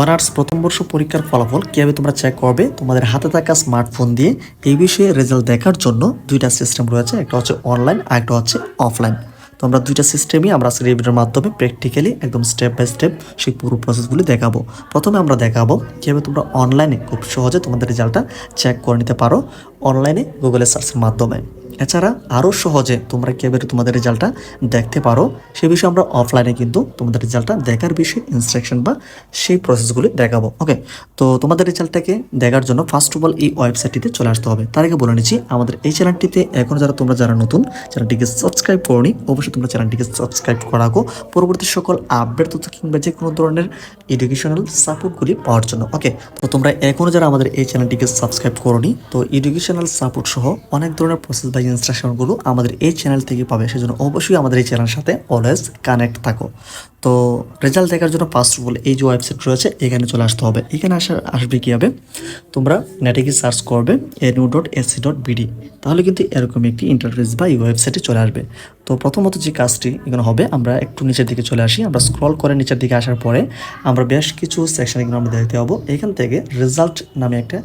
Honours প্রথম বর্ষ পরীক্ষার ফলাফল কীভাবে তোমরা চেক করবে? তোমাদের হাতে থাকা স্মার্টফোন দিয়ে এই বিষয়ে রেজাল্ট দেখার জন্য দুইটা সিস্টেম রয়েছে। একটা হচ্ছে অনলাইন আর একটা হচ্ছে অফলাইন তো আমরা দুইটা সিস্টেমই আমরা আজকের মাধ্যমে প্র্যাকটিক্যালি একদম স্টেপ বাই স্টেপ সেই পুরো প্রসেসগুলি দেখাবো। প্রথমে আমরা দেখাবো কীভাবে তোমরা অনলাইনে খুব সহজে তোমাদের রেজাল্টটা চেক করে নিতে পারো। অনলাইনে গুগলে সার্চের মাধ্যমে। এছাড়া আরও সহজে তোমরা কীভাবে তোমাদের রেজাল্টটা দেখতে পারো? সে বিষয়ে আমরা অফলাইনে কিন্তু তোমাদের রেজাল্টটা দেখার বিষয়ে ইনস্ট্রাকশন বা সেই প্রসেসগুলি দেখাবো ওকে তো তোমাদের রেজাল্টটাকে দেখার জন্য ফার্স্ট অফ অল এই ওয়েবসাইটটিতে চলে আসতে হবে। তার আগে বলে নিচ্ছি, আমাদের এই চ্যানেলটিতে এখন যারা তোমরা যারা নতুন চ্যানেলটিকে সাবস্ক্রাইব করনি, অবশ্যই তোমরা চ্যানেলটিকে সাবস্ক্রাইব করা রাখো। পরবর্তী সকল আপডেট তথ্য কিংবা যে কোনো ধরনের এডুকেশনাল সাপোর্টগুলি পাওয়ার জন্য ওকে তো তোমরা এখনও যারা আমাদের এই চ্যানেলটিকে সাবস্ক্রাইব করনি, তো এডুকেশনাল সাপোর্ট সহ অনেক ধরনের প্রসেস বা ইনস্ট্রাকশনগুলো আমাদের এই চ্যানেল থেকে পাবে, সেজন্য অবশ্যই আমাদের এই চ্যানেলের সাথে অলওয়েজ কানেক্ট থাকো। তো রেজাল্ট দেখার জন্য ফার্স্ট অল এই যে ওয়েবসাইট রয়েছে, এখানে চলে আসতে হবে। এখানে আসার আসবে কী হবে তোমরা নেটে গিয়ে সার্চ করবে NU dot AC dot BD তাহলে কিন্তু এরকম একটি ইন্টারফেস বা এই ওয়েবসাইটে চলে আসবে। তো প্রথমত যে কাজটি এখানে হবে, আমরা একটু নিচের দিকে চলে আসি। আমরা স্ক্রল করে নিচের দিকে আসার পরে আমরা বেশ কিছু সেকশন এখানে আমরা দেখতে পাবো। এখান থেকে রেজাল্ট নামে একটা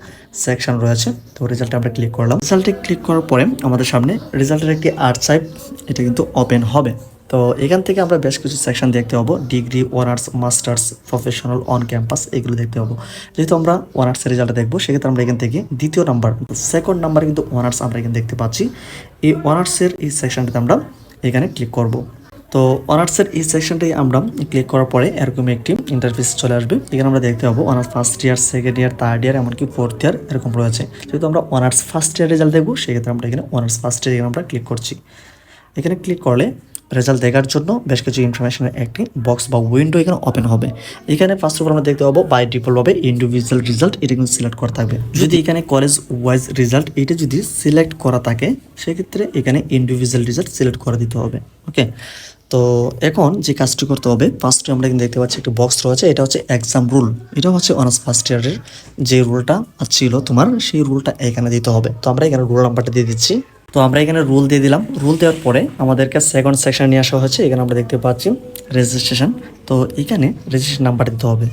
সেকশন রয়েছে। তো রেজাল্টে আমরা ক্লিক করলাম। রেজাল্টে ক্লিক করার পরে আমাদের সামনে রেজাল্টের একটি আর্ট সাইপ এটা কিন্তু ওপেন হবে। তো এখান থেকে আমরা বেশ কিছু সেকশন দেখতে পাবো। Degree honours masters, professional, on campus, এগুলো দেখতে পাবো। যেহেতু আমরা ওয়ানার্সের রেজাল্ট দেখব, সেক্ষেত্রে আমরা এখান থেকে দ্বিতীয় নাম্বার, সেকেন্ড নাম্বার কিন্তু অনার্স আমরা এখানে দেখতে পাচ্ছি। এই ওয়ানার্সের এই সেকশনটাতে আমরা এখানে ক্লিক করব। তো অনার্সের এই সেকশনটাই আমরা ক্লিক করার পরে এরকম একটি ইন্টারফেস চলে আসবে। এখানে আমরা দেখতে পাবো honours first year second year third year এমনকি ফোর্থ ইয়ার এরকম রয়েছে। যেহেতু আমরা অনার্স ফার্স্ট ইয়ার রেজাল্ট দেখব, সেক্ষেত্রে আমরা এখানে অনার্স ফার্স্ট ইয়ার আমরা ক্লিক করছি। এখানে ক্লিক করলে রেজাল্ট দেখার জন্য বেশ কিছু ইনফরমেশনের একটি বক্স বা উইন্ডো এখানে ওপেন হবে। এখানে ফার্স্ট অফ অল আমরা দেখতে পাবো বাই ডিফল্ট হবে ইন্ডিভিজুয়াল রেজাল্ট এটা কিন্তু সিলেক্ট করা থাকবে। যদি এখানে কলেজ ওয়াইজ রেজাল্ট এটা যদি সিলেক্ট করা থাকে, সেক্ষেত্রে এখানে ইন্ডিভিজুয়াল রেজাল্ট সিলেক্ট করে দিতে হবে ওকে তো এখন যে কাজটি করতে হবে ফার্স্টে আমরা কিন্তু দেখতে পাচ্ছি একটা বক্স রয়েছে, এটা হচ্ছে এক্সাম রুল এটা হচ্ছে অনার্স ফার্স্ট ইয়ারের যে রুলটা ছিল তোমার, সেই রুলটা এখানে দিতে হবে। তো আমরা এখানে রুল নাম্বারটা দিয়ে দিচ্ছি। তো আমরা এখানে রুল দিয়ে দিলাম। রুল দেওয়ার পরে আমাদেরকে সেকেন্ড সেকশন নিয়ে আসা হয়েছে, এখানে আমরা দেখতে পাচ্ছি রেজিস্ট্রেশন তো এখানে রেজিস্ট্রেশন নাম্বার দিতে হবে।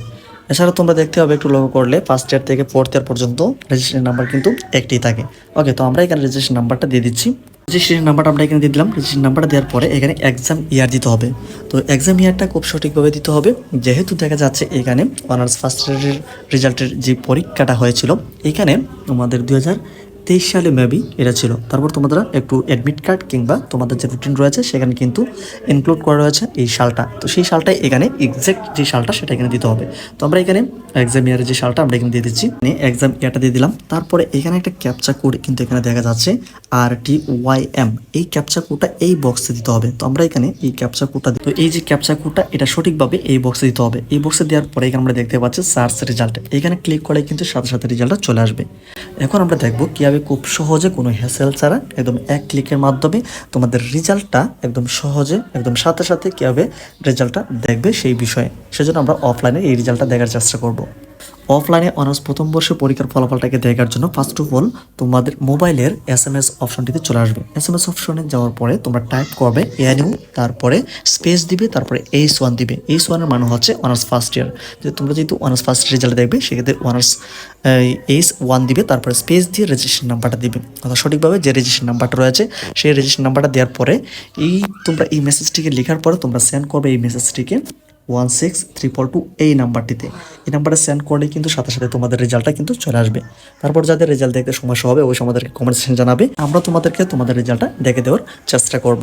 এছাড়া তোমরা দেখতে হবে একটু লক্ষ্য করলে ফার্স্ট ইয়ার থেকে ফোর্থ ইয়ার পর্যন্ত রেজিস্ট্রেশন নাম্বার কিন্তু একটি থাকে। ওকে তো আমরা এখানে রেজিস্ট্রেশন নাম্বারটা দিয়ে দিচ্ছি। রেজিস্ট্রেশন নাম্বারটা আমরা এখানে দিয়ে দিলাম। রেজিস্ট্রেশন নাম্বারটা দেওয়ার পরে এখানে এক্সাম ইয়ার দিতে হবে। তো এক্সাম ইয়ারটা খুব সঠিকভাবে দিতে হবে। যেহেতু দেখা যাচ্ছে এখানে অনার্স ফার্স্ট ইয়ারের রেজাল্টের যে পরীক্ষাটা হয়েছিল, এখানে আমাদের দু হাজার তেইশ সালে মেবি এটা ছিল। তারপর তোমাদের একটু অ্যাডমিট কার্ড কিংবা তোমাদের যে রুটিন রয়েছে, সেখানে কিন্তু ইনক্লুড করা রয়েছে এই সালটা। তো সেই সালটাই এখানে এক্সাক্ট যে সালটা, সেটা এখানে দিতে হবে। তো আমরা এখানে এক্সাম ইয়ারের যে সালটা, আমরা এখানে দিয়ে দিচ্ছি। এক্সাম ইয়ারটা দিয়ে দিলাম। তারপরে এখানে একটা ক্যাপচা কোড কিন্তু এখানে দেখা যাচ্ছে আর টি ওয়াই এম এই ক্যাপচা কোডটা এই বক্সে দিতে হবে। তো আমরা এখানে এই ক্যাপচা কোডটা তো এই যে ক্যাপচা কোডটা এটা সঠিকভাবে এই বক্সে দিতে হবে। এই বক্সে দেওয়ার পরে এখানে আমরা দেখতে পাচ্ছি সার্চ রেজাল্ট এখানে ক্লিক করলে কিন্তু সাথে সাথে রেজাল্টটা চলে আসবে। এখন আমরা দেখব কীভাবে খুব সহজে কোনো হ্যাসেল ছাড়া একদম এক ক্লিকের মাধ্যমে তোমাদের রেজাল্টটা একদম সহজে, একদম সাথে সাথে কীভাবে রেজাল্টটা দেখবে সেই বিষয়ে। সেজন্য আমরা অফলাইনে এই রেজাল্টটা দেখার চেষ্টা করব। অফলাইনে অনার্স প্রথম বর্ষের পরীক্ষার ফলাফলটাকে দেখার জন্য ফার্স্ট অফ অল তোমাদের মোবাইলের এস এম এস অপশনটিতে চলে আসবে। এস এম এস অপশনে যাওয়ার পরে তোমরা টাইপ করবে এএনইউ তারপরে স্পেস দিবে, তারপরে এইচ ওয়ান দিবে। এইচ ওয়ানের মানে হচ্ছে অনার্স ফার্স্ট ইয়ার যে তোমরা যেহেতু অনার্স ফার্স্ট রেজাল্ট দেখবে, সেক্ষেত্রে অনার্স এইচ ওয়ান দিবে, তারপরে স্পেস দিয়ে রেজিস্ট্রেশন নাম্বারটা দিবে। অর্থাৎ সঠিকভাবে যে রেজিস্ট্রেশন নাম্বারটা রয়েছে, সেই রেজিস্ট্রেশন নাম্বারটা দেওয়ার পরে এই তোমরা এই মেসেজটিকে লেখার পরে তোমরা সেন্ড করবে এই মেসেজটিকে ওয়ান সিক্স ট্রিপল টু এই নাম্বারটিতে। এই নাম্বারে সেন্ড করলে কিন্তু সাথে সাথে তোমাদের রেজাল্টটা কিন্তু চলে আসবে। তারপর যাদের রেজাল্ট দেখতে সমস্যা হবে ওই আমাদেরকে কমেন্ট জানাবে। আমরা তোমাদেরকে তোমাদের রেজাল্টটা দেখে দেওয়ার চেষ্টা করব।